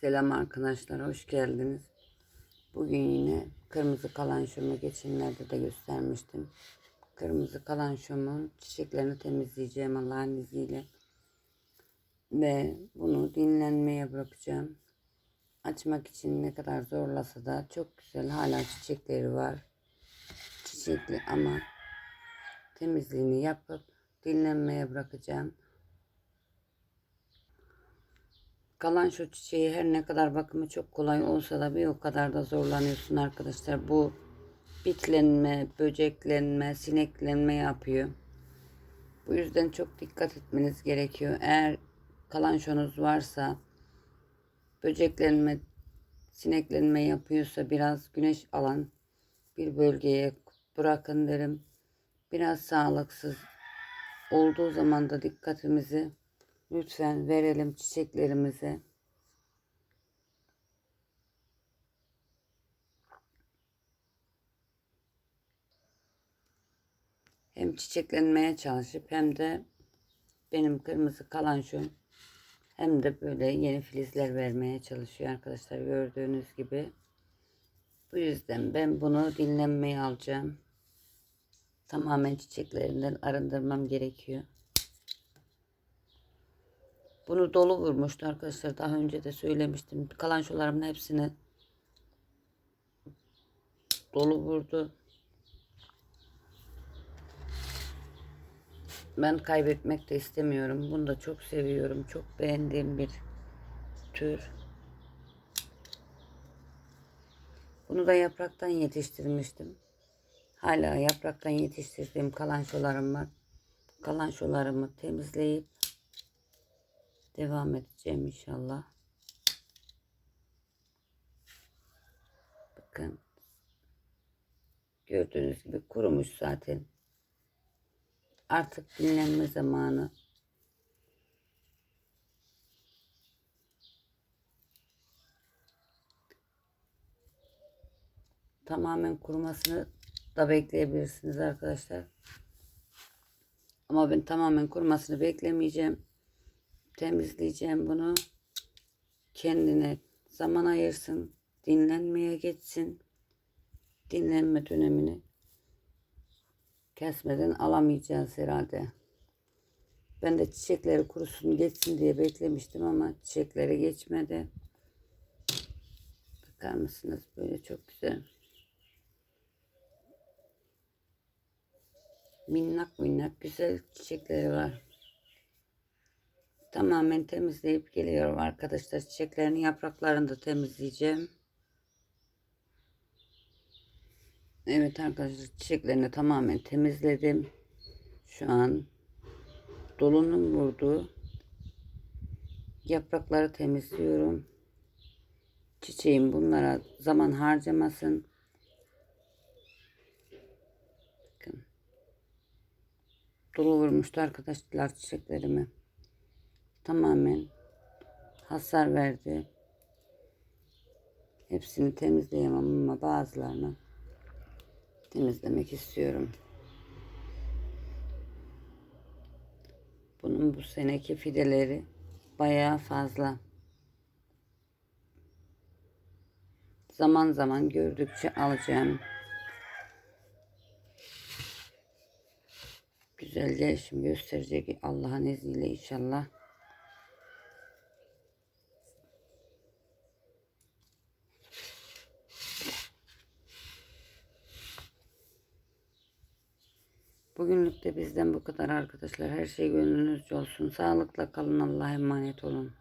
Selam arkadaşlar, hoş geldiniz. Bugün yine kırmızı kalançomu geçenlerde de göstermiştim. Kırmızı kalançomun çiçeklerini temizleyeceğim Allah'ın izniyle. Ve bunu dinlenmeye bırakacağım. Açmak için ne kadar zorlasa da çok güzel hala çiçekleri var. Çiçekli ama temizliğini yapıp dinlenmeye bırakacağım. Kalan şu çiçeği her ne kadar bakımı çok kolay olsa da bir o kadar da zorlanıyorsun arkadaşlar. Bu bitlenme, böceklenme, sineklenme yapıyor. Bu yüzden çok dikkat etmeniz gerekiyor. Eğer kalançonuz varsa böceklenme, sineklenme yapıyorsa biraz güneş alan bir bölgeye bırakın derim. Biraz sağlıksız olduğu zaman da dikkatimizi Lütfen verelim çiçeklerimize. Hem çiçeklenmeye çalışıp hem de benim kırmızı kalançom hem de böyle yeni filizler vermeye çalışıyor arkadaşlar gördüğünüz gibi. Bu yüzden ben bunu dinlenmeye alacağım. Tamamen çiçeklerinden arındırmam gerekiyor. Bunu dolu vurmuştu arkadaşlar. Daha önce de söylemiştim. Kalançolarımın hepsini dolu vurdu. Ben kaybetmek de istemiyorum. Bunu da çok seviyorum. Çok beğendiğim bir tür. Bunu da yapraktan yetiştirmiştim. Hala yapraktan yetiştirdiğim kalançolarım var. Kalançolarımı temizleyip devam edeceğim inşallah. Bakın. Gördüğünüz gibi kurumuş zaten. Artık dinlenme zamanı. Tamamen kurumasını da bekleyebilirsiniz arkadaşlar. Ama ben tamamen kurumasını beklemeyeceğim temizleyeceğim bunu. Kendine zaman ayırsın. Dinlenmeye geçsin. Dinlenme dönemini kesmeden alamayacağız herhalde. Ben de çiçekleri kurusun geçsin diye beklemiştim ama çiçekleri geçmedi. Bakar mısınız? Böyle çok güzel. Minnak minnak güzel çiçekleri var tamamen temizleyip geliyorum arkadaşlar. Çiçeklerin yapraklarını da temizleyeceğim. Evet arkadaşlar çiçeklerini tamamen temizledim. Şu an dolunun vurduğu yaprakları temizliyorum. Çiçeğim bunlara zaman harcamasın. Bakın. Dolu vurmuştu arkadaşlar çiçeklerimi tamamen hasar verdi. Hepsini temizleyemem ama bazılarını temizlemek istiyorum. Bunun bu seneki fideleri bayağı fazla. Zaman zaman gördükçe alacağım. Güzel gelişim gösterecek Allah'ın izniyle inşallah. Bugünlük de bizden bu kadar arkadaşlar. Her şey gönlünüzce olsun. Sağlıkla kalın. Allah'a emanet olun.